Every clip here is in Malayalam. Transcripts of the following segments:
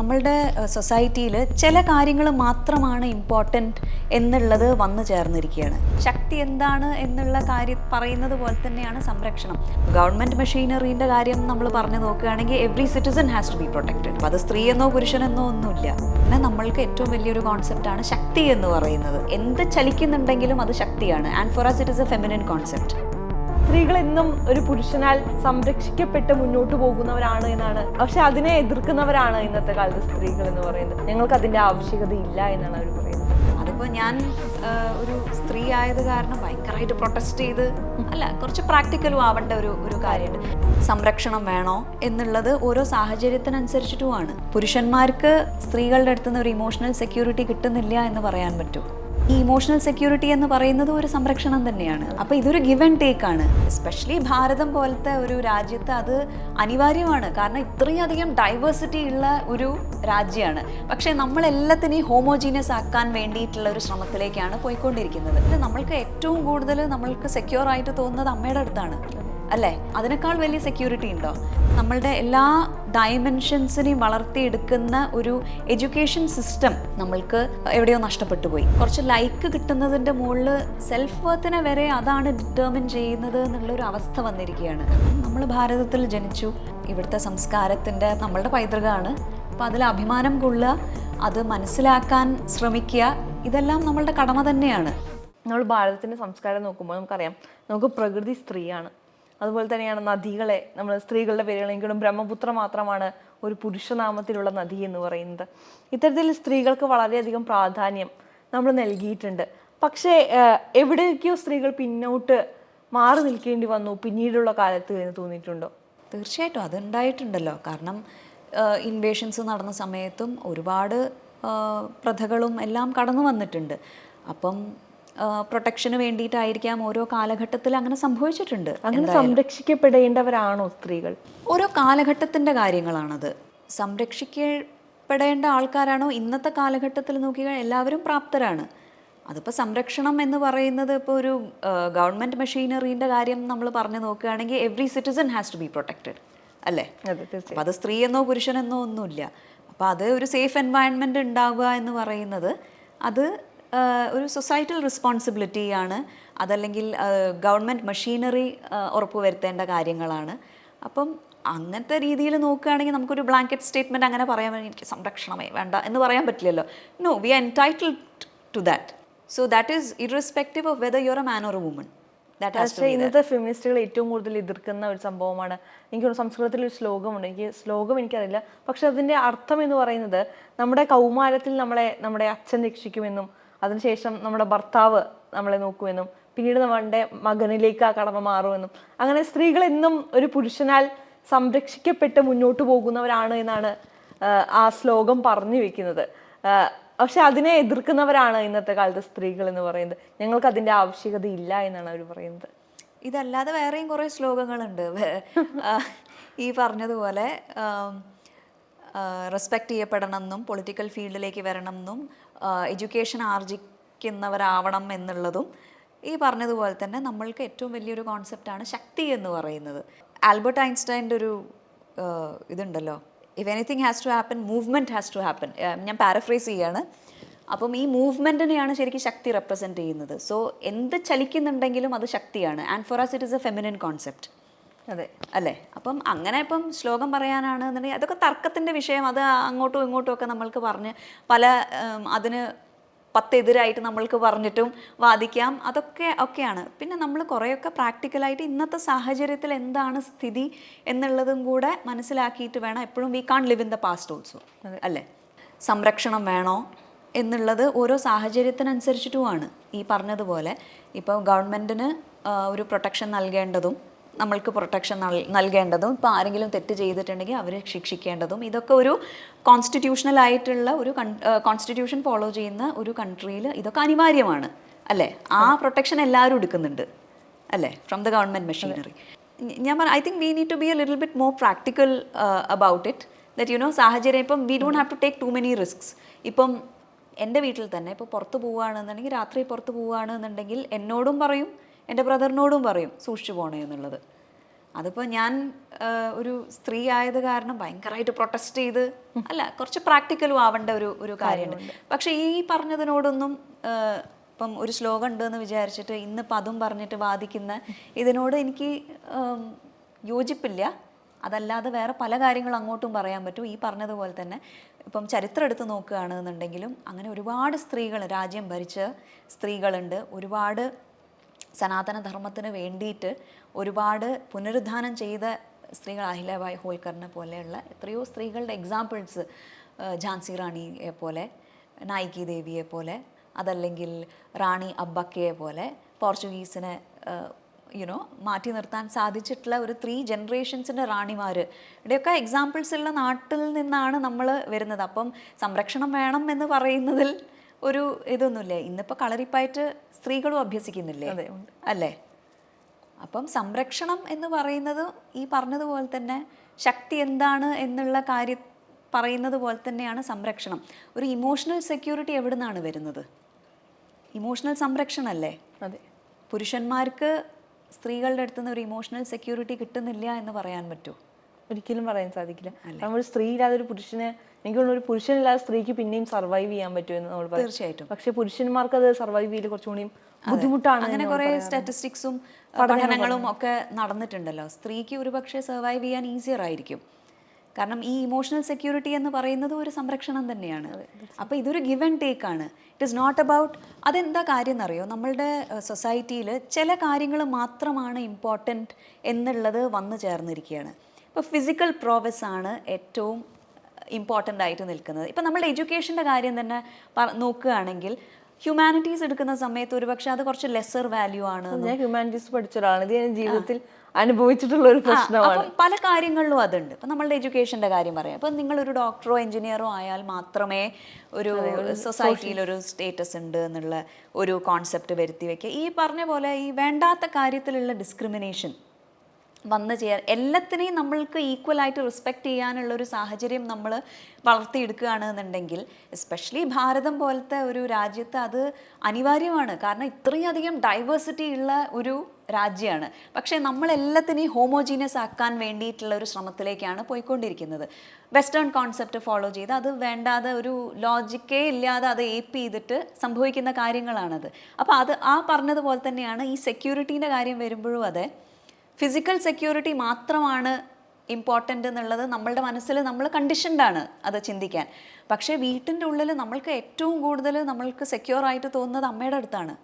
നമ്മളുടെ സൊസൈറ്റിയിൽ ചില കാര്യങ്ങൾ മാത്രമാണ് ഇമ്പോർട്ടന്റ് എന്നുള്ളത് വന്നു ചേർന്നിരിക്കുകയാണ്. ശക്തി എന്താണ് എന്നുള്ള കാര്യം പറയുന്നത് പോലെ തന്നെയാണ് സംരക്ഷണം. ഗവൺമെന്റ് മെഷീനറീന്റെ കാര്യം നമ്മൾ പറഞ്ഞു നോക്കുകയാണെങ്കിൽ every citizen has to be protected അത് സ്ത്രീയെന്നോ പുരുഷനെന്നോ ഒന്നുമില്ല. പിന്നെ നമ്മൾക്ക് ഏറ്റവും വലിയൊരു കോൺസെപ്റ്റാണ് ശക്തി എന്ന് പറയുന്നത്. എന്ത് ചലിക്കുന്നുണ്ടെങ്കിലും അത് ശക്തിയാണ്. And for us it is a feminine concept സ്ത്രീകൾ എന്നും ഒരു പുരുഷനാൽ സംരക്ഷിക്കപ്പെട്ട് മുന്നോട്ട് പോകുന്നവരാണ് എന്നാണ്. പക്ഷെ അതിനെ എതിർക്കുന്നവരാണ് ഇന്നത്തെ കാലത്ത് സ്ത്രീകൾ എന്ന് പറയുന്നത്. ഞങ്ങൾക്ക് അതിന്റെ ആവശ്യകത ഇല്ല എന്നാണ് അവർ പറയുന്നത്. അതിപ്പോ ഞാൻ ഒരു സ്ത്രീ ആയത് കാരണം ഭയങ്കരമായിട്ട് പ്രൊട്ടസ്റ്റ് ചെയ്ത് അല്ല കുറച്ച് പ്രാക്ടിക്കലും ആവേണ്ട ഒരു ഒരു കാര്യമുണ്ട്. സംരക്ഷണം വേണോ എന്നുള്ളത് ഓരോ സാഹചര്യത്തിനനുസരിച്ചിട്ടുമാണ്. പുരുഷന്മാർക്ക് സ്ത്രീകളുടെ അടുത്തുനിന്ന് ഒരു ഇമോഷണൽ സെക്യൂരിറ്റി കിട്ടുന്നില്ല എന്ന് പറയാൻ പറ്റൂ. ഈ ഇമോഷണൽ സെക്യൂരിറ്റി എന്ന് പറയുന്നത് ഒരു സംരക്ഷണം തന്നെയാണ്. അപ്പോൾ ഇതൊരു ഗിവ് ആൻഡ് ടേക്ക് ആണ്. എസ്പെഷ്യലി ഭാരതം പോലത്തെ ഒരു രാജ്യത്ത് അത് അനിവാര്യമാണ്. കാരണം ഇത്രയധികം ഡൈവേഴ്സിറ്റി ഉള്ള ഒരു രാജ്യമാണ്. പക്ഷേ നമ്മളെല്ലാത്തിനെയും ഹോമോജീനിയസ് ആക്കാൻ വേണ്ടിയിട്ടുള്ള ഒരു ശ്രമത്തിലേക്കാണ് പോയിക്കൊണ്ടിരിക്കുന്നത്. ഇത് നമ്മൾക്ക് ഏറ്റവും കൂടുതൽ നമ്മൾക്ക് സെക്യൂർ ആയിട്ട് തോന്നുന്നത് അമ്മയുടെ അടുത്താണ്. അല്ലേ? അതിനേക്കാൾ വലിയ സെക്യൂരിറ്റി ഉണ്ടോ? നമ്മളുടെ എല്ലാ ഡയമെൻഷൻസിനെയും വളർത്തിയെടുക്കുന്ന ഒരു എഡ്യൂക്കേഷൻ സിസ്റ്റം നമ്മൾക്ക് എവിടെയോ നഷ്ടപ്പെട്ടു പോയി. കുറച്ച് ലൈക്ക് കിട്ടുന്നതിന്റെ മുകളിൽ സെൽഫ് വർത്തിനെ വരെ അതാണ് ഡിറ്റർമിൻ ചെയ്യുന്നത് എന്നുള്ളൊരു അവസ്ഥ വന്നിരിക്കുകയാണ്. നമ്മൾ ഭാരതത്തിൽ ജനിച്ചു. ഇവിടുത്തെ സംസ്കാരത്തിന്റെ നമ്മളുടെ പൈതൃകമാണ്. അപ്പോൾ അതിൽ അഭിമാനം കൊള്ളുക അത് മനസ്സിലാക്കാൻ ശ്രമിക്കുക ഇതെല്ലാം നമ്മളുടെ കടമ തന്നെയാണ്. നമ്മൾ ഭാരതത്തിന്റെ സംസ്കാരം നോക്കുമ്പോൾ നമുക്കറിയാം നമുക്ക് പ്രകൃതി സ്ത്രീയാണ്. അതുപോലെ തന്നെയാണ് നദികളെ. നമ്മൾ സ്ത്രീകളുടെ പേരുകളെങ്കിലും ബ്രഹ്മപുത്ര മാത്രമാണ് ഒരു പുരുഷനാമത്തിലുള്ള നദി എന്ന് പറയുന്നത്. ഇത്തരത്തിൽ സ്ത്രീകൾക്ക് വളരെയധികം പ്രാധാന്യം നമ്മൾ നൽകിയിട്ടുണ്ട്. പക്ഷേ എവിടെയൊക്കെയോ സ്ത്രീകൾ പിന്നോട്ട് മാറി നിൽക്കേണ്ടി വന്നു. പിന്നീടുള്ള കാലത്ത് എന്ന് തോന്നിയിട്ടുണ്ടോ? തീർച്ചയായിട്ടും അതുണ്ടായിട്ടുണ്ടല്ലോ. കാരണം ഇൻവേഷൻസ് നടന്ന സമയത്തും ഒരുപാട് പ്രഥകളും എല്ലാം കടന്നു വന്നിട്ടുണ്ട്. അപ്പം പ്രൊട്ടക്ഷന് വേണ്ടിയിട്ടായിരിക്കാം ഓരോ കാലഘട്ടത്തിൽ അങ്ങനെ സംഭവിച്ചിട്ടുണ്ട്. അങ്ങനെ സംരക്ഷിക്കപ്പെടേണ്ടവരാണോ സ്ത്രീകൾ? ഓരോ കാലഘട്ടത്തിന്റെ കാര്യങ്ങളാണത്. സംരക്ഷിക്കപ്പെടേണ്ട ആൾക്കാരാണോ ഇന്നത്തെ കാലഘട്ടത്തിൽ നോക്കിയാൽ എല്ലാവരും പ്രാപ്തരാണ്. അതിപ്പോൾ സംരക്ഷണം എന്ന് പറയുന്നത് ഇപ്പോൾ ഒരു ഗവൺമെന്റ് മെഷീനറീന്റെ കാര്യം നമ്മൾ പറഞ്ഞു നോക്കുകയാണെങ്കിൽ every citizen has to be protected അല്ലേ? അപ്പം അത് സ്ത്രീ എന്നോ സ്ത്രീയെന്നോ പുരുഷനെന്നോ ഒന്നുമില്ല. അപ്പോൾ അത് ഒരു സേഫ് എൻവയൺമെന്റ് ഉണ്ടാവുക എന്ന് പറയുന്നത് അത് ഒരു സൊസൈറ്റൽ റെസ്പോൺസിബിലിറ്റിയാണ് അതല്ലെങ്കിൽ ഗവൺമെന്റ് മെഷീനറി ഉറപ്പുവരുത്തേണ്ട കാര്യങ്ങളാണ്. അപ്പം അങ്ങനത്തെ രീതിയിൽ നോക്കുകയാണെങ്കിൽ നമുക്കൊരു ബ്ലാങ്കറ്റ് സ്റ്റേറ്റ്മെന്റ് അങ്ങനെ പറയാൻ എനിക്ക് സംരക്ഷണമേ വേണ്ട എന്ന് പറയാൻ പറ്റില്ലല്ലോ. No we are entitled to that so that is irrespective of whether your a man or a woman ഇന്നത്തെ ഫെമിനിസ്റ്റുകൾ ഏറ്റവും കൂടുതൽ എതിർക്കുന്ന ഒരു സംഭവമാണ്. എനിക്ക് സംസ്കൃതത്തിൽ ഒരു ശ്ലോകമുണ്ട്. എനിക്ക് ശ്ലോകം എനിക്കറിയില്ല. പക്ഷെ അതിന്റെ അർത്ഥം എന്ന് പറയുന്നത് നമ്മുടെ കൗമാരത്തിൽ നമ്മളെ നമ്മുടെ അച്ഛൻ രക്ഷിക്കുമെന്നും അതിനുശേഷം നമ്മുടെ ഭർത്താവ് നമ്മളെ നോക്കുമെന്നും പിന്നീട് നമ്മളുടെ മകനിലേക്ക് ആ കടമ മാറുമെന്നും. അങ്ങനെ സ്ത്രീകൾ എന്നും ഒരു പുരുഷനാൽ സംരക്ഷിക്കപ്പെട്ട് മുന്നോട്ട് പോകുന്നവരാണ് എന്നാണ് ആ ശ്ലോകം പറഞ്ഞു വെക്കുന്നത്. പക്ഷെ അതിനെ എതിർക്കുന്നവരാണ് ഇന്നത്തെ കാലത്ത് സ്ത്രീകൾ എന്ന് പറയുന്നത്. ഞങ്ങൾക്ക് അതിന്റെ ആവശ്യകത ഇല്ല എന്നാണ് അവർ പറയുന്നത്. ഇതല്ലാതെ വേറെയും കുറേ ശ്ലോകങ്ങളുണ്ട്. ഈ പറഞ്ഞതുപോലെ റെസ്പെക്റ്റ് ചെയ്യപ്പെടണം എന്നും പൊളിറ്റിക്കൽ ഫീൽഡിലേക്ക് വരണം എന്നും എഡ്യൂക്കേഷൻ ആർജിക്കുന്നവരാവണം എന്നുള്ളതും ഈ പറഞ്ഞതുപോലെ തന്നെ നമ്മൾക്ക് ഏറ്റവും വലിയൊരു കോൺസെപ്റ്റാണ് ശക്തി എന്ന് പറയുന്നത്. ആൽബർട്ട് ഐൻസ്റ്റൈന്റെ ഒരു ഇതുണ്ടല്ലോ. If anything has to happen movement has to happen ഞാൻ പാരഫ്രൈസ് ചെയ്യാണ്. അപ്പം ഈ മൂവ്മെന്റിനെയാണ് ശരിക്കും ശക്തി റെപ്രസെന്റ് ചെയ്യുന്നത്. സോ എന്ത് ചലിക്കുന്നുണ്ടെങ്കിലും അത് ശക്തിയാണ്. And for us it is a feminine concept അതെ. അല്ലേ? അപ്പം അങ്ങനെ ഇപ്പം ശ്ലോകം പറയാനാണ് എന്നുണ്ടെങ്കിൽ അതൊക്കെ തർക്കത്തിന്റെ വിഷയം. അത് അങ്ങോട്ടും ഇങ്ങോട്ടും ഒക്കെ നമ്മൾക്ക് പറഞ്ഞ് പല അതിന് പത്തെതിരായിട്ട് നമ്മൾക്ക് പറഞ്ഞിട്ടും വാദിക്കാം. അതൊക്കെ ഒക്കെയാണ്. പിന്നെ നമ്മൾ കുറേയൊക്കെ പ്രാക്ടിക്കലായിട്ട് ഇന്നത്തെ സാഹചര്യത്തിൽ എന്താണ് സ്ഥിതി എന്നുള്ളതും കൂടെ മനസ്സിലാക്കിയിട്ട് വേണം. എപ്പോഴും we can live in the past also അല്ലേ? സംരക്ഷണം വേണോ എന്നുള്ളത് ഓരോ സാഹചര്യത്തിനനുസരിച്ചിട്ടുമാണ് ഈ പറഞ്ഞതുപോലെ. ഇപ്പോൾ ഗവൺമെന്റിന് ഒരു പ്രൊട്ടക്ഷൻ നൽകേണ്ടതും നമ്മൾക്ക് പ്രൊട്ടക്ഷൻ നൽകേണ്ടതും ഇപ്പോൾ ആരെങ്കിലും തെറ്റ് ചെയ്തിട്ടുണ്ടെങ്കിൽ അവരെ ശിക്ഷിക്കേണ്ടതും ഇതൊക്കെ ഒരു കോൺസ്റ്റിറ്റ്യൂഷണൽ ആയിട്ടുള്ള ഒരു കോൺസ്റ്റിറ്റ്യൂഷൻ ഫോളോ ചെയ്യുന്ന ഒരു കൺട്രിയിൽ ഇതൊക്കെ അനിവാര്യമാണ് അല്ലേ? ആ പ്രൊട്ടക്ഷൻ എല്ലാവരും എടുക്കുന്നുണ്ട് അല്ലേ? ഫ്രം ദ ഗവൺമെന്റ് മെഷീനറി ഞാൻ പറ I think we need to be a little bit more practical about it that you know സാഹചര്യം ഇപ്പം we don't have to take too many risks. ഇപ്പം എന്റെ വീട്ടിൽ തന്നെ ഇപ്പോൾ പുറത്ത് പോവുകയാണെന്നുണ്ടെങ്കിൽ രാത്രി പുറത്ത് പോവുകയാണെന്നുണ്ടെങ്കിൽ എന്നോടും പറയും എന്റെ ബ്രദറിനോടും പറയും സൂക്ഷിച്ചു പോകണേ എന്നുള്ളത്. അതിപ്പോൾ ഞാൻ ഒരു സ്ത്രീ ആയത് കാരണം ഭയങ്കരമായിട്ട് പ്രൊട്ടസ്റ്റ് ചെയ്ത് അല്ല കുറച്ച് പ്രാക്ടിക്കലും ആവേണ്ട ഒരു ഒരു കാര്യമുണ്ട്. പക്ഷേ ഈ പറഞ്ഞതിനോടൊന്നും ഇപ്പം ഒരു ശ്ലോകം ഉണ്ടെന്ന് വിചാരിച്ചിട്ട് ഇന്നിപ്പം അതും പറഞ്ഞിട്ട് വാദിക്കുന്ന ഇതിനോട് എനിക്ക് യോജിപ്പില്ല. അതല്ലാതെ വേറെ പല കാര്യങ്ങളും അങ്ങോട്ടും പറയാൻ പറ്റും. ഈ പറഞ്ഞതുപോലെ തന്നെ ഇപ്പം ചരിത്രം എടുത്ത് നോക്കുകയാണെന്നുണ്ടെങ്കിലും അങ്ങനെ ഒരുപാട് സ്ത്രീകൾ രാജ്യം ഭരിച്ച സ്ത്രീകളുണ്ട്. ഒരുപാട് സനാതനധർമ്മത്തിന് വേണ്ടിയിട്ട് ഒരുപാട് പുനരുദ്ധാനം ചെയ്ത സ്ത്രീകൾ അഹിലബായ് ഹോൾക്കറിനെ പോലെയുള്ള എത്രയോ സ്ത്രീകളുടെ എക്സാമ്പിൾസ് ഝാൻസി റാണിയെ പോലെ നായികി ദേവിയെ പോലെ അതല്ലെങ്കിൽ റാണി അബ്ബക്കയെ പോലെ പോർച്ചുഗീസിനെ യുനോ മാറ്റി നിർത്താൻ സാധിച്ചിട്ടുള്ള ഒരു ത്രീ ജനറേഷൻസിന്റെ റാണിമാർ ഇവിടെയൊക്കെ എക്സാമ്പിൾസ് ഉള്ള നാട്ടിൽ നിന്നാണ് നമ്മൾ വരുന്നത്. അപ്പം സംരക്ഷണം വേണം എന്ന് പറയുന്നതിൽ ഒരു ഇതൊന്നുമില്ലേ? ഇന്നിപ്പോൾ കളറിപ്പായിട്ട് സ്ത്രീകളും അഭ്യസിക്കുന്നില്ലേ? അല്ലേ? അപ്പം സംരക്ഷണം എന്ന് പറയുന്നത് ഈ പറഞ്ഞതുപോലെ തന്നെ ശക്തി എന്താണ് എന്നുള്ള കാര്യം പറയുന്നത് പോലെ തന്നെയാണ് സംരക്ഷണം. ഒരു ഇമോഷണൽ സെക്യൂരിറ്റി എവിടെ നിന്നാണ് വരുന്നത്? ഇമോഷണൽ സംരക്ഷണമല്ലേ അതെ. പുരുഷന്മാർക്ക് സ്ത്രീകളുടെ അടുത്ത് നിന്ന് ഒരു ഇമോഷണൽ സെക്യൂരിറ്റി കിട്ടുന്നില്ല എന്ന് പറയാൻ പറ്റുമോ ഒരിക്കലും പറയാൻ സാധിക്കില്ല. നമ്മൾ ഒരു സ്ത്രീ ഇല്ലാതെ ഒരു പുരുഷന് എനിക്ക് തോന്നുന്നു ഒരു പുരുഷനില്ലാതെ സ്ത്രീക്ക് പിന്നെയും സർവൈവ് ചെയ്യാൻ പറ്റുമെന്ന് നമ്മൾ പറയും. തീർച്ചയായിട്ടും. പക്ഷെ പുരുഷന്മാർക്ക് അത് സർവൈവ് ചെയ്ത് കുറച്ചുകൂടി ബുദ്ധിമുട്ടാണ് അങ്ങനെ കുറെ സ്റ്റാറ്റിസ്റ്റിക്സും പഠനങ്ങളും ഒക്കെ നടന്നിട്ടുണ്ടല്ലോ. സ്ത്രീക്ക് ഒരുപക്ഷെ സർവൈവ് ചെയ്യാൻ ഈസിയർ ആയിരിക്കും. കാരണം ഈ ഇമോഷണൽ സെക്യൂരിറ്റി എന്ന് പറയുന്നത് ഒരു സംരക്ഷണം തന്നെയാണ്. അപ്പോൾ ഇതൊരു ഗിവ് ആൻഡ് ടേക്ക് ആണ്. ഇറ്റ് ഇസ് നോട്ട് അബൌട്ട് അതെന്താ കാര്യം എന്നറിയോ? നമ്മളുടെ സൊസൈറ്റിയിൽ ചില കാര്യങ്ങൾ മാത്രമാണ് ഇമ്പോർട്ടന്റ് എന്നുള്ളത് വന്നു ചേർന്നിരിക്കുകയാണ്. ഇപ്പോൾ ഫിസിക്കൽ പ്രോവസ് ആണ് ഏറ്റവും ഇമ്പോർട്ടന്റ് ആയിട്ട് നിൽക്കുന്നത്. ഇപ്പം നമ്മളുടെ എഡ്യൂക്കേഷന്റെ കാര്യം തന്നെ നോക്കുകയാണെങ്കിൽ ഹ്യൂമാനിറ്റീസ് എടുക്കുന്ന സമയത്ത് ഒരുപക്ഷെ അത് കുറച്ച് ലെസർ വാല്യൂ ആണ് ഞാൻ ഹ്യൂമാനിറ്റീസ് പഠിച്ച ഒരാളാണ്. ഇത് ഞാൻ ജീവിതത്തിൽ അനുഭവിച്ചിട്ടുള്ള ഒരു പ്രശ്നമാണ്. പല കാര്യങ്ങളിലും അതുണ്ട്. ഇപ്പം നമ്മളുടെ എഡ്യൂക്കേഷന്റെ കാര്യം പറയാം. ഇപ്പം നിങ്ങളൊരു ഡോക്ടറോ എഞ്ചിനീയറോ ആയാൽ മാത്രമേ ഒരു സൊസൈറ്റിയിൽ ഒരു സ്റ്റേറ്റസ് ഉണ്ട് എന്നുള്ള ഒരു കോൺസെപ്റ്റ് വരുത്തി വെക്കുക. ഈ പറഞ്ഞ പോലെ ഈ വേണ്ടാത്ത കാര്യത്തിലുള്ള ഡിസ്ക്രിമിനേഷൻ വന്നു ചെയ്യാൻ എല്ലാത്തിനെയും നമ്മൾക്ക് ഈക്വൽ ആയിട്ട് റെസ്പെക്റ്റ് ചെയ്യാനുള്ള ഒരു സാഹചര്യം നമ്മൾ വളർത്തിയെടുക്കുകയാണ് എന്നുണ്ടെങ്കിൽ എസ്പെഷ്യലി ഭാരതം പോലത്തെ ഒരു രാജ്യത്ത് അത് അനിവാര്യമാണ്. കാരണം ഇത്രയധികം ഡൈവേഴ്സിറ്റി ഉള്ള ഒരു രാജ്യമാണ്. പക്ഷേ നമ്മൾ എല്ലാത്തിനെയും ഹോമോജീനിയസ് ആക്കാൻ വേണ്ടിയിട്ടുള്ള ഒരു ശ്രമത്തിലേക്കാണ് പോയിക്കൊണ്ടിരിക്കുന്നത്. വെസ്റ്റേൺ കോൺസെപ്റ്റ് ഫോളോ ചെയ്ത് അത് വേണ്ടാതെ ഒരു ലോജിക്കേ ഇല്ലാതെ അത് ഏപ്പ് ചെയ്തിട്ട് സംഭവിക്കുന്ന കാര്യങ്ങളാണത്. അപ്പോൾ അത് ആ പറഞ്ഞതുപോലെ തന്നെയാണ് ഈ സെക്യൂരിറ്റീന്റെ കാര്യം വരുമ്പോഴും അതെ. ഫിസിക്കൽ സെക്യൂരിറ്റി മാത്രമാണ് ഇമ്പോർട്ടന്റ് എന്നുള്ളത് നമ്മളുടെ മനസ്സിൽ നമ്മൾ കണ്ടീഷൻഡാണ് അത് ചിന്തിക്കാൻ. പക്ഷേ വീട്ടിന്റെ ഉള്ളിൽ നമ്മൾക്ക് ഏറ്റവും കൂടുതൽ നമ്മൾക്ക് സെക്യൂർ ആയിട്ട് തോന്നുന്നത് അമ്മയുടെ അടുത്താണ്.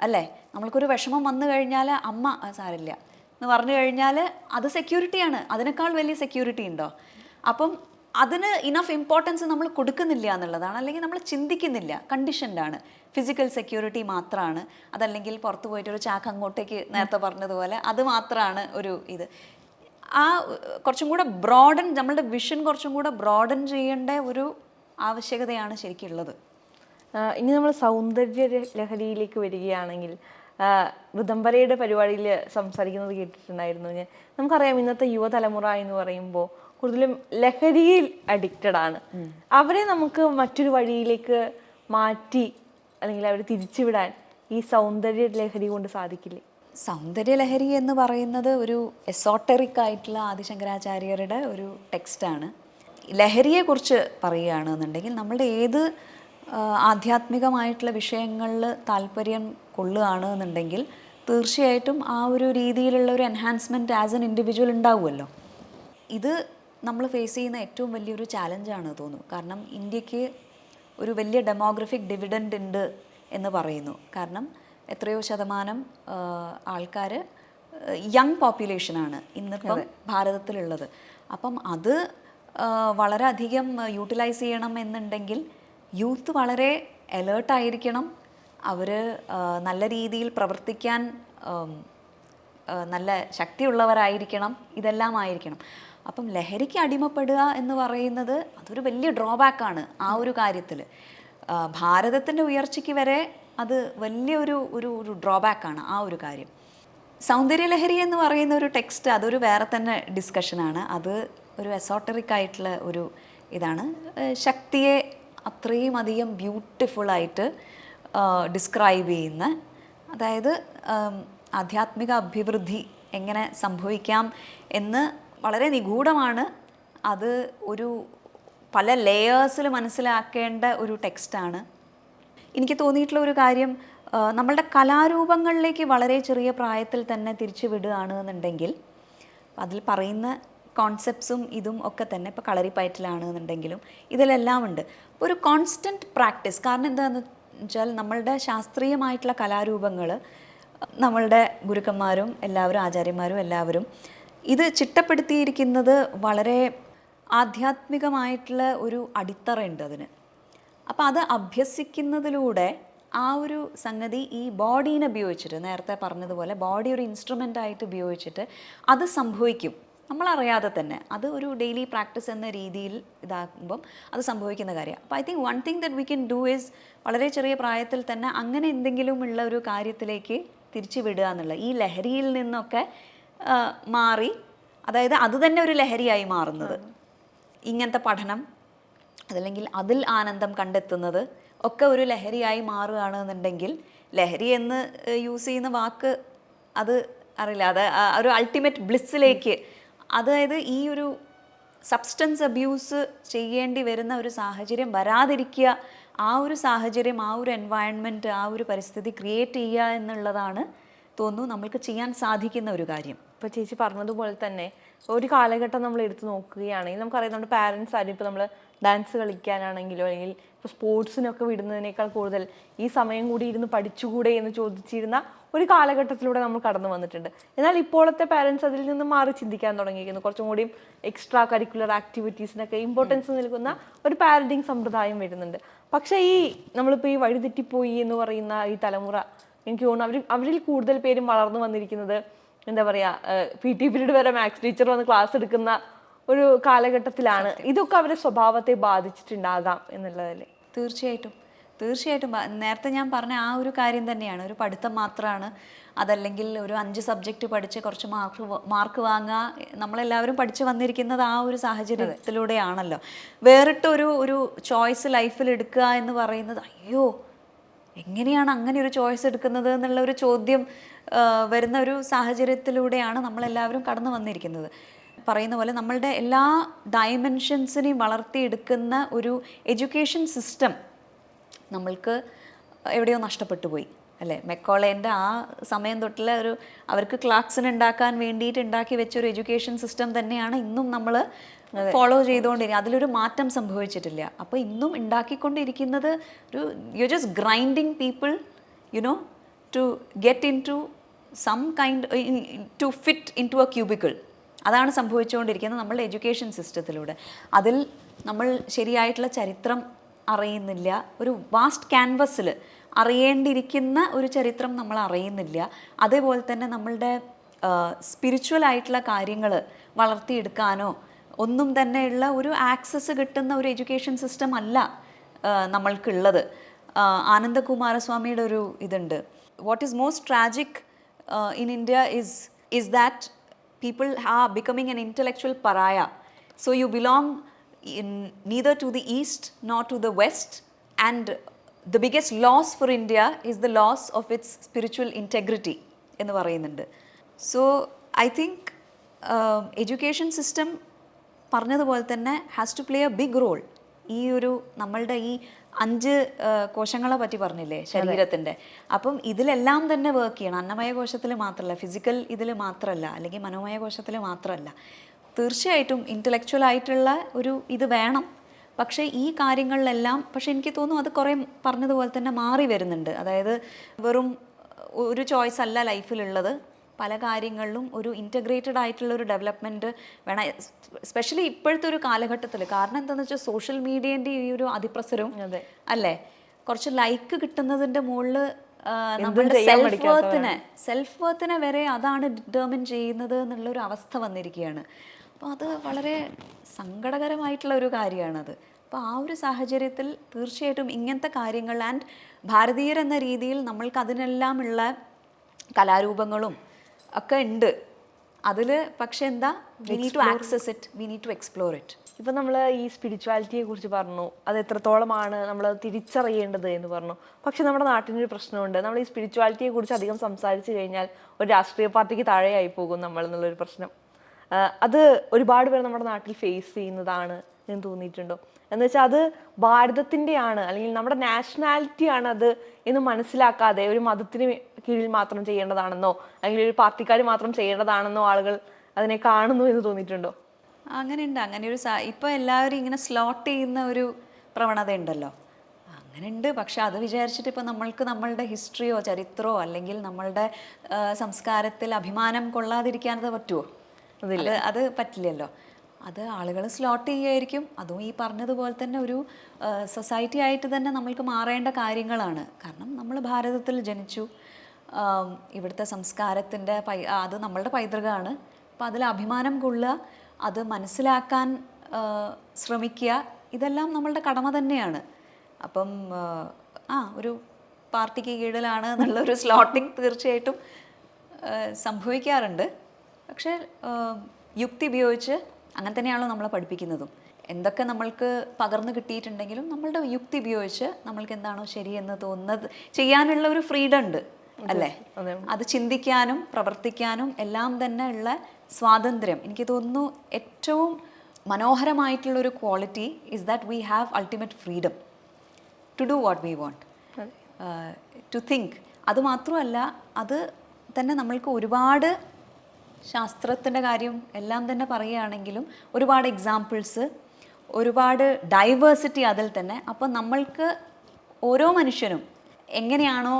അല്ലേ? നമ്മൾക്കൊരു വിഷമം വന്നു കഴിഞ്ഞാൽ അമ്മ "ആ, സാരില്ല. എന്ന് പറഞ്ഞു കഴിഞ്ഞാൽ അത് സെക്യൂരിറ്റിയാണ് അതിനേക്കാൾ വലിയ സെക്യൂരിറ്റി ഉണ്ടോ? അപ്പം അതിന് ഇനഫ് ഇമ്പോർട്ടൻസ് നമ്മൾ കൊടുക്കുന്നില്ല എന്നുള്ളതാണ്. അല്ലെങ്കിൽ നമ്മൾ ചിന്തിക്കുന്നില്ല. കണ്ടീഷൻഡാണ് ഫിസിക്കൽ സെക്യൂരിറ്റി മാത്രമാണ് അതല്ലെങ്കിൽ പുറത്ത് പോയിട്ട് ഒരു ചാക്ക് അങ്ങോട്ടേക്ക് നേരത്തെ പറഞ്ഞതുപോലെ അത് മാത്രമാണ് ഒരു ഇത്. ആ കുറച്ചും കൂടെ ബ്രോഡൻ നമ്മളുടെ വിഷൻ കുറച്ചും കൂടെ ബ്രോഡൻ ചെയ്യേണ്ട ഒരു ആവശ്യകതയാണ് ശരിക്കും ഉള്ളത്. ഇനി നമ്മൾ സൗന്ദര്യ ലഹരിയിലേക്ക് വരികയാണെങ്കിൽ ഋതംബരയുടെ പരിപാടിയിൽ സംസാരിക്കുന്നത് കേട്ടിട്ടുണ്ടായിരുന്നു. ഞാൻ നമുക്കറിയാം ഇന്നത്തെ യുവതലമുറ എന്ന് പറയുമ്പോൾ കൂടുതലും ലഹരിയിൽ അഡിക്റ്റഡ് ആണ്. അവരെ നമുക്ക് മറ്റൊരു വഴിയിലേക്ക് മാറ്റി അല്ലെങ്കിൽ അവരെ തിരിച്ചുവിടാൻ ഈ സൗന്ദര്യ ലഹരി കൊണ്ട് സാധിക്കില്ലേ? സൗന്ദര്യലഹരി എന്ന് പറയുന്നത് ഒരു എസോട്ടറിക് ആയിട്ടുള്ള ആദിശങ്കരാചാര്യരുടെ ഒരു ടെക്സ്റ്റാണ് ലഹരിയെക്കുറിച്ച് പറയുകയാണെന്നുണ്ടെങ്കിൽ നമ്മളുടെ ഏത് ആധ്യാത്മികമായിട്ടുള്ള വിഷയങ്ങളിൽ താല്പര്യം കൊള്ളുകയാണ് എന്നുണ്ടെങ്കിൽ തീർച്ചയായിട്ടും ആ ഒരു രീതിയിലുള്ള ഒരു എൻഹാൻസ്മെന്റ് ആസ് എൻ ഇൻഡിവിജ്വൽ ഉണ്ടാവുമല്ലോ. ഇത് നമ്മൾ ഫേസ് ചെയ്യുന്ന ഏറ്റവും വലിയൊരു ചാലഞ്ചാണ് തോന്നുന്നു. കാരണം ഇന്ത്യയ്ക്ക് ഒരു വലിയ ഡെമോഗ്രഫിക് ഡിവിഡൻഡ് ഉണ്ട് എന്ന് പറയുന്നു. കാരണം എത്രയോ ശതമാനം ആൾക്കാർ യങ് പോപ്പുലേഷനാണ് ഇന്നിപ്പം ഭാരതത്തിലുള്ളത്. അപ്പം അത് വളരെയധികം യൂട്ടിലൈസ് ചെയ്യണം എന്നുണ്ടെങ്കിൽ യൂത്ത് വളരെ അലേർട്ടായിരിക്കണം അവർ നല്ല രീതിയിൽ പ്രവർത്തിക്കാൻ നല്ല ശക്തിയുള്ളവരായിരിക്കണം. ഇതെല്ലാം ആയിരിക്കണം. അപ്പം ലഹരിക്ക് അടിമപ്പെടുക എന്ന് പറയുന്നത് അതൊരു വലിയ ഡ്രോബാക്കാണ് ആ ഒരു കാര്യത്തിൽ. ഭാരതത്തിന്റെ ഉയർച്ചയ്ക്ക് വരെ അത് വലിയൊരു ഒരു ഒരു ഡ്രോബാക്കാണ് ആ ഒരു കാര്യം. സൗന്ദര്യലഹരി എന്ന് പറയുന്ന ഒരു ടെക്സ്റ്റ് അതൊരു വേറെ തന്നെ ഡിസ്കഷനാണ് അത് ഒരു എസോട്ടറിക് ആയിട്ടുള്ള ഒരു ഇതാണ്. ശക്തിയെ അത്രയും അധികം ബ്യൂട്ടിഫുള്ളായിട്ട് ഡിസ്ക്രൈബ് ചെയ്യുന്ന അതായത് ആധ്യാത്മിക അഭിവൃദ്ധി എങ്ങനെ സംഭവിക്കാം എന്ന് വളരെ നിഗൂഢമാണ്. അത് ഒരു പല ലെയേഴ്സിൽ മനസ്സിലാക്കേണ്ട ഒരു ടെക്സ്റ്റാണ്. എനിക്ക് തോന്നിയിട്ടുള്ള ഒരു കാര്യം നമ്മളുടെ കലാരൂപങ്ങളിലേക്ക് വളരെ ചെറിയ പ്രായത്തിൽ തന്നെ തിരിച്ചു വിടുകയാണ് എന്നുണ്ടെങ്കിൽ അതിൽ പറയുന്ന കോൺസെപ്റ്റ്സും ഇതും ഒക്കെ തന്നെ ഇപ്പോൾ കളറിപ്പയറ്റിലാണ് എന്നുണ്ടെങ്കിലും ഇതിലെല്ലാം ഉണ്ട്. ഒരു കോൺസ്റ്റന്റ് പ്രാക്ടീസ് കാരണം എന്താണെന്ന് വെച്ചാൽ നമ്മളുടെ ശാസ്ത്രീയമായിട്ടുള്ള കലാരൂപങ്ങൾ നമ്മളുടെ ഗുരുക്കന്മാരും എല്ലാവരും ആചാര്യന്മാരും എല്ലാവരും ഇത് ചിട്ടപ്പെടുത്തിയിരിക്കുന്നത് വളരെ ആധ്യാത്മികമായിട്ടുള്ള ഒരു അടിത്തറയുണ്ട് അതിന്. അപ്പോൾ അത് അഭ്യസിക്കുന്നതിലൂടെ ആ ഒരു സംഗതി ഈ ബോഡീനെ ഉപയോഗിച്ചിട്ട് നേരത്തെ പറഞ്ഞതുപോലെ ബോഡി ഒരു ഇൻസ്ട്രുമെന്റ് ആയിട്ട് ഉപയോഗിച്ചിട്ട് അത് സംഭവിക്കും. നമ്മളറിയാതെ തന്നെ അത് ഒരു ഡെയിലി പ്രാക്ടീസ് എന്ന രീതിയിൽ ഇതാക്കുമ്പം അത് സംഭവിക്കുന്ന കാര്യമാണ് അപ്പോൾ I think one thing that we can do is വളരെ ചെറിയ പ്രായത്തിൽ തന്നെ അങ്ങനെ എന്തെങ്കിലും ഉള്ള ഒരു കാര്യത്തിലേക്ക് തിരിച്ചു വിടുക എന്നുള്ള ഈ ലഹരിയിൽ നിന്നൊക്കെ മാറി. അതായത് അത് തന്നെ ഒരു ലഹരിയായി മാറുന്നത്. ഇങ്ങനത്തെ പഠനം അതല്ലെങ്കിൽ അതിൽ ആനന്ദം കണ്ടെത്തുന്നത് ഒക്കെ ഒരു ലഹരിയായി മാറുകയാണ് എന്നുണ്ടെങ്കിൽ ലഹരി എന്ന് യൂസ് ചെയ്യുന്ന വാക്ക് അത് അറിയില്ല. അത് ഒരു അൾട്ടിമേറ്റ് ബ്ലിസ്സിലേക്ക് അതായത് ഈ ഒരു സബ്സ്റ്റൻസ് അബ്യൂസ് ചെയ്യേണ്ടി വരുന്ന ഒരു സാഹചര്യം വരാതിരിക്കുക ആ ഒരു സാഹചര്യം ആ ഒരു എൻവയൺമെന്റ് ആ ഒരു പരിസ്ഥിതി ക്രിയേറ്റ് ചെയ്യുക എന്നുള്ളതാണ് തോന്നുന്നു നമ്മൾക്ക് ചെയ്യാൻ സാധിക്കുന്ന ഒരു കാര്യം. ഇപ്പൊ ചേച്ചി പറഞ്ഞതുപോലെ തന്നെ ഒരു കാലഘട്ടം നമ്മൾ എടുത്തു നോക്കുകയാണെങ്കിൽ നമുക്കറിയാം നമ്മുടെ പാരൻസ് ആരും ഇപ്പോൾ നമ്മൾ ഡാൻസ് കളിക്കാനാണെങ്കിലോ അല്ലെങ്കിൽ ഇപ്പോൾ സ്പോർട്സിനൊക്കെ വിടുന്നതിനേക്കാൾ കൂടുതൽ ഈ സമയം കൂടി ഇരുന്ന് പഠിച്ചുകൂടെ എന്ന് ചോദിച്ചിരുന്ന ഒരു കാലഘട്ടത്തിലൂടെ നമ്മൾ കടന്നു വന്നിട്ടുണ്ട്. എന്നാൽ ഇപ്പോഴത്തെ പാരൻസ് അതിൽ നിന്ന് മാറി ചിന്തിക്കാൻ തുടങ്ങിയിരിക്കുന്നു. കുറച്ചും കൂടിയും എക്സ്ട്രാ കരിക്കുലർ ആക്ടിവിറ്റീസിനൊക്കെ ഇമ്പോർട്ടൻസ് നൽകുന്ന ഒരു പാരന്റിങ് സമ്പ്രദായം വരുന്നുണ്ട്. പക്ഷേ ഈ നമ്മളിപ്പോൾ ഈ വഴിതെറ്റിപ്പോയി എന്ന് പറയുന്ന ഈ തലമുറ എനിക്ക് തോന്നുന്നു അവർ അവരിൽ കൂടുതൽ പേരും വളർന്നു വന്നിരിക്കുന്നത് എന്താ പറയുക പി ടി പിരീഡ് വരെ മാത്സ് ടീച്ചർ വന്ന് ക്ലാസ് എടുക്കുന്ന ഒരു കാലഘട്ടത്തിലാണ്. ഇതൊക്കെ അവരുടെ സ്വഭാവത്തെ ബാധിച്ചിട്ടുണ്ടാകാം എന്നുള്ളതല്ലേ തീർച്ചയായിട്ടും. തീർച്ചയായിട്ടും. നേരത്തെ ഞാൻ പറഞ്ഞ ആ ഒരു കാര്യം തന്നെയാണ്. ഒരു പഠിത്തം മാത്രമാണ് അതല്ലെങ്കിൽ ഒരു അഞ്ച് സബ്ജക്റ്റ് പഠിച്ച് കുറച്ച് മാർക്ക് മാർക്ക് വാങ്ങുക നമ്മളെല്ലാവരും പഠിച്ച് വന്നിരിക്കുന്നത് ആ ഒരു സാഹചര്യത്തിലൂടെയാണല്ലോ. വേറിട്ടൊരു ഒരു ചോയ്സ് ലൈഫിൽ എടുക്കുക എന്ന് പറയുന്നത് അയ്യോ എങ്ങനെയാണ് അങ്ങനെ ഒരു ചോയ്സ് എടുക്കുന്നത് എന്നുള്ള ഒരു ചോദ്യം വരുന്ന ഒരു സാഹചര്യത്തിലൂടെയാണ് നമ്മളെല്ലാവരും കടന്നു വന്നിരിക്കുന്നത്. പറയുന്ന പോലെ നമ്മളുടെ എല്ലാ ഡയമെൻഷൻസിനെയും വളർത്തിയെടുക്കുന്ന ഒരു എഡ്യൂക്കേഷൻ സിസ്റ്റം നമ്മൾക്ക് എവിടെയോ നഷ്ടപ്പെട്ടു പോയി അല്ലേ? മെക്കോളേന്റെ ആ സമയം തൊട്ടുള്ള ഒരു അവർക്ക് ക്ലാക്സിന് ഉണ്ടാക്കാൻ വേണ്ടിയിട്ട് ഉണ്ടാക്കി വെച്ച ഒരു എഡ്യൂക്കേഷൻ സിസ്റ്റം തന്നെയാണ് ഇന്നും നമ്മൾ ഫോളോ ചെയ്തുകൊണ്ടിരിക്കുക. അതിലൊരു മാറ്റം സംഭവിച്ചിട്ടില്ല. അപ്പോൾ ഇന്നും ഉണ്ടാക്കിക്കൊണ്ടിരിക്കുന്നത് ഒരു you just grinding people you know to get into some kind to fit into a cubicle അതാണ് സംഭവിച്ചുകൊണ്ടിരിക്കുന്നത് നമ്മളുടെ എഡ്യൂക്കേഷൻ സിസ്റ്റത്തിലൂടെ അതിൽ നമ്മൾ ശരിയായിട്ടുള്ള ചരിത്രം അറിയുന്നില്ല. ഒരു വാസ്റ്റ് ക്യാൻവസിൽ അറിയേണ്ടിയിരിക്കുന്ന ഒരു ചരിത്രം നമ്മൾ അറിയുന്നില്ല. അതേപോലെ തന്നെ നമ്മളുടെ സ്പിരിച്വൽ ആയിട്ടുള്ള കാര്യങ്ങൾ വളർത്തിയെടുക്കാനോ ഒന്നും തന്നെയുള്ള ഒരു ആക്സസ് കിട്ടുന്ന ഒരു എഡ്യൂക്കേഷൻ സിസ്റ്റം അല്ല നമ്മൾക്കുള്ളത്. ആനന്ദകുമാരസ്വാമിയുടെ ഒരു ഇതുണ്ട്. What is most tragic in India is is that people are becoming an intellectual pariah so you belong neither to the east not to the west and the biggest loss for India is the loss of its spiritual integrity എന്ന് പറയുന്നുണ്ട്. So I think education system പറഞ്ഞതുപോലെ തന്നെ has to play a big role ഈ ഒരു നമ്മളുടെ ഈ അഞ്ച് കോശങ്ങളെ പറ്റി പറഞ്ഞില്ലേ ശരീരത്തിന്റെ. അപ്പം ഇതിലെല്ലാം തന്നെ വർക്ക് ചെയ്യണം. അന്നമയ കോശത്തിൽ മാത്രമല്ല ഫിസിക്കൽ ഇതിൽ മാത്രമല്ല അല്ലെങ്കിൽ മനോമയ കോശത്തിൽ മാത്രമല്ല തീർച്ചയായിട്ടും ഇന്റലക്ച്വൽ ആയിട്ടുള്ള ഒരു ഇത് വേണം. പക്ഷേ ഈ കാര്യങ്ങളിലെല്ലാം പക്ഷെ എനിക്ക് തോന്നുന്നു അത് കുറേ പറഞ്ഞതുപോലെ തന്നെ മാറി വരുന്നുണ്ട്. അതായത് വെറും ഒരു ചോയ്സ് അല്ല ലൈഫിലുള്ളത് പല കാര്യങ്ങളിലും ഒരു ഇന്റഗ്രേറ്റഡ് ആയിട്ടുള്ള ഒരു ഡെവലപ്മെന്റ് വേണം. സ്പെഷ്യലി ഇപ്പോഴത്തെ ഒരു കാലഘട്ടത്തിൽ. കാരണം എന്താണെന്ന് വെച്ചാൽ സോഷ്യൽ മീഡിയേന്റെ ഈ ഒരു അതിപ്രസരവും അതെ. അല്ലേ? കുറച്ച് ലൈക്ക് കിട്ടുന്നതിന്റെ മുകളിൽ നമ്മുടെ സെൽഫ് വർത്തിനെ സെൽഫ് വർത്തിനെ വരെ അതാണ് ഡിറ്റർമിൻ ചെയ്യുന്നത് എന്നുള്ളൊരു അവസ്ഥ വന്നിരിക്കുകയാണ്. അപ്പോൾ അത് വളരെ സങ്കടകരമായിട്ടുള്ള ഒരു കാര്യമാണത്. അപ്പോൾ ആ ഒരു സാഹചര്യത്തിൽ തീർച്ചയായിട്ടും ഇങ്ങനത്തെ കാര്യങ്ങൾ ആൻഡ് ഭാരതീയർ എന്ന രീതിയിൽ നമ്മൾക്ക് അതിനെല്ലാം ഉള്ള കലാരൂപങ്ങളും ഒക്കെ ഉണ്ട്. അതിൽ പക്ഷെ എന്താ? We need to access it we need to explore it ഇപ്പം നമ്മൾ ഈ സ്പിരിച്വാലിറ്റിയെ കുറിച്ച് പറഞ്ഞു. അത് എത്രത്തോളമാണ് നമ്മൾ തിരിച്ചറിയേണ്ടത് എന്ന് പറഞ്ഞു. പക്ഷെ നമ്മുടെ നാട്ടിനൊരു പ്രശ്നമുണ്ട്. നമ്മൾ ഈ സ്പിരിച്വാലിറ്റിയെ കുറിച്ച് അധികം സംസാരിച്ചു കഴിഞ്ഞാൽ ഒരു രാഷ്ട്രീയ പാർട്ടിക്ക് താഴെയായി പോകും നമ്മൾ എന്നുള്ളൊരു പ്രശ്നം അത് ഒരുപാട് പേർ നമ്മുടെ നാട്ടിൽ ഫേസ് ചെയ്യുന്നതാണ്. എന്ന് തോന്നിയിട്ടുണ്ടോ? എന്ന് വെച്ചാൽ അത് ഭാരതത്തിന്റെയാണ് അല്ലെങ്കിൽ നമ്മുടെ നാഷണാലിറ്റി ആണ് അത് എന്ന് മനസ്സിലാക്കാതെ ഒരു മതത്തിന് കീഴിൽ മാത്രം ചെയ്യേണ്ടതാണെന്നോ അല്ലെങ്കിൽ ഒരു പാർട്ടിക്കാർ മാത്രം ചെയ്യേണ്ടതാണെന്നോ ആളുകൾ അതിനെ കാണുന്നു എന്ന് തോന്നിയിട്ടുണ്ടോ? അങ്ങനെയുണ്ട്. അങ്ങനെ ഒരു ഇപ്പോൾ ഇപ്പൊ എല്ലാവരും ഇങ്ങനെ സ്ലോട്ട് ചെയ്യുന്ന ഒരു പ്രവണത ഉണ്ടല്ലോ. അങ്ങനെയുണ്ട് പക്ഷെ അത് വിചാരിച്ചിട്ട് ഇപ്പൊ നമ്മൾക്ക് നമ്മളുടെ ഹിസ്റ്ററിയോ ചരിത്രമോ അല്ലെങ്കിൽ നമ്മളുടെ സംസ്കാരത്തിൽ അഭിമാനം കൊള്ളാതിരിക്കാനത് പറ്റുമോ അതില്ല. അത് പറ്റില്ലല്ലോ. അത് ആളുകൾ സ്ലോട്ട് ചെയ്യുമായിരിക്കും അതും ഈ പറഞ്ഞതുപോലെ തന്നെ ഒരു സൊസൈറ്റി ആയിട്ട് തന്നെ നമ്മൾക്ക് മാറേണ്ട കാര്യങ്ങളാണ്. കാരണം നമ്മൾ ഭാരതത്തിൽ ജനിച്ചു. ഇവിടുത്തെ സംസ്കാരത്തിന്റെ പൈ അത് നമ്മളുടെ പൈതൃകമാണ്. അപ്പോൾ അതിൽ അഭിമാനം കൊള്ളുക അത് മനസ്സിലാക്കാൻ ശ്രമിക്കുക ഇതെല്ലാം നമ്മളുടെ കടമ തന്നെയാണ്. അപ്പം ആ, ഒരു പാർട്ടിക്ക് കീഴിലാണ് എന്നുള്ള ഒരു സ്ലോട്ടിങ് തീർച്ചയായിട്ടും സംഭവിക്കാറുണ്ട്. പക്ഷേ യുക്തി ഉപയോഗിച്ച് അങ്ങനെ തന്നെയാണല്ലോ നമ്മളെ പഠിപ്പിക്കുന്നതും. എന്തൊക്കെ നമ്മൾക്ക് പകർന്നു കിട്ടിയിട്ടുണ്ടെങ്കിലും നമ്മളുടെ യുക്തി ഉപയോഗിച്ച് നമ്മൾക്ക് എന്താണോ ശരിയെന്ന് തോന്നുന്നത് ചെയ്യാനുള്ള ഒരു ഫ്രീഡം ഉണ്ട് അല്ലേ? അത്. ചിന്തിക്കാനും പ്രവർത്തിക്കാനും എല്ലാം തന്നെ ഉള്ള സ്വാതന്ത്ര്യം. എനിക്ക് തോന്നുന്നു ഏറ്റവും മനോഹരമായിട്ടുള്ള ഒരു quality is that we have ultimate freedom to do what we want to think അത് മാത്രമല്ല അത് തന്നെ നമ്മൾക്ക് ഒരുപാട് ശാസ്ത്രത്തിന്റെ കാര്യം എല്ലാം തന്നെ പറയുകയാണെങ്കിലും ഒരുപാട് എക്സാമ്പിൾസ് ഒരുപാട് ഡൈവേഴ്സിറ്റി അതിൽ തന്നെ. അപ്പം നമ്മൾക്ക് ഓരോ മനുഷ്യനും എങ്ങനെയാണോ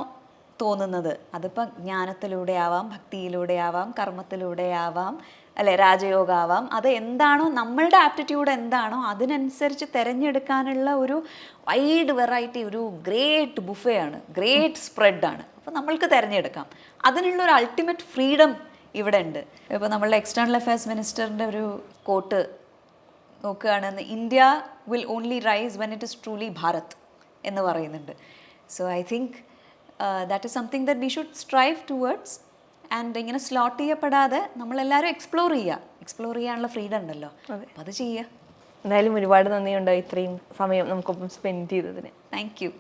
തോന്നുന്നത്? അതിപ്പോൾ ജ്ഞാനത്തിലൂടെ ആവാം ഭക്തിയിലൂടെ ആവാം കർമ്മത്തിലൂടെ ആവാം അല്ലെ? രാജയോഗാവാം അത് എന്താണോ നമ്മളുടെ ആപ്റ്റിറ്റ്യൂഡ് എന്താണോ അതിനനുസരിച്ച് തിരഞ്ഞെടുക്കാനുള്ള ഒരു വൈഡ് വെറൈറ്റി ഒരു ഗ്രേറ്റ് ബുഫേ ആണ്. ഗ്രേറ്റ് സ്പ്രെഡാണ് അപ്പോൾ നമ്മൾക്ക് തിരഞ്ഞെടുക്കാം. അതിനുള്ള ഒരു അൾട്ടിമേറ്റ് ഫ്രീഡം ഇവിടെ ഉണ്ട്. ഇപ്പോൾ നമ്മളുടെ എക്സ്റ്റേണൽ അഫയേഴ്സ് മിനിസ്റ്ററിന്റെ ഒരു കോട്ട് നോക്കുകയാണെന്ന് India will only rise when it is truly Bharat എന്ന് പറയുന്നുണ്ട്. So I think that is something that we should strive towards and ഇങ്ങനെ സ്ലോട്ട് ചെയ്യപ്പെടാതെ നമ്മളെല്ലാവരും എക്സ്പ്ലോർ ചെയ്യുക എക്സ്പ്ലോർ ചെയ്യാനുള്ള ഫ്രീഡം ഉണ്ടല്ലോ. അപ്പം അത് ചെയ്യുക എന്തായാലും ഒരുപാട് നന്ദിയുണ്ട് ഇത്രയും സമയം നമുക്കൊപ്പം സ്പെൻഡ് ചെയ്തതിന്. Thank you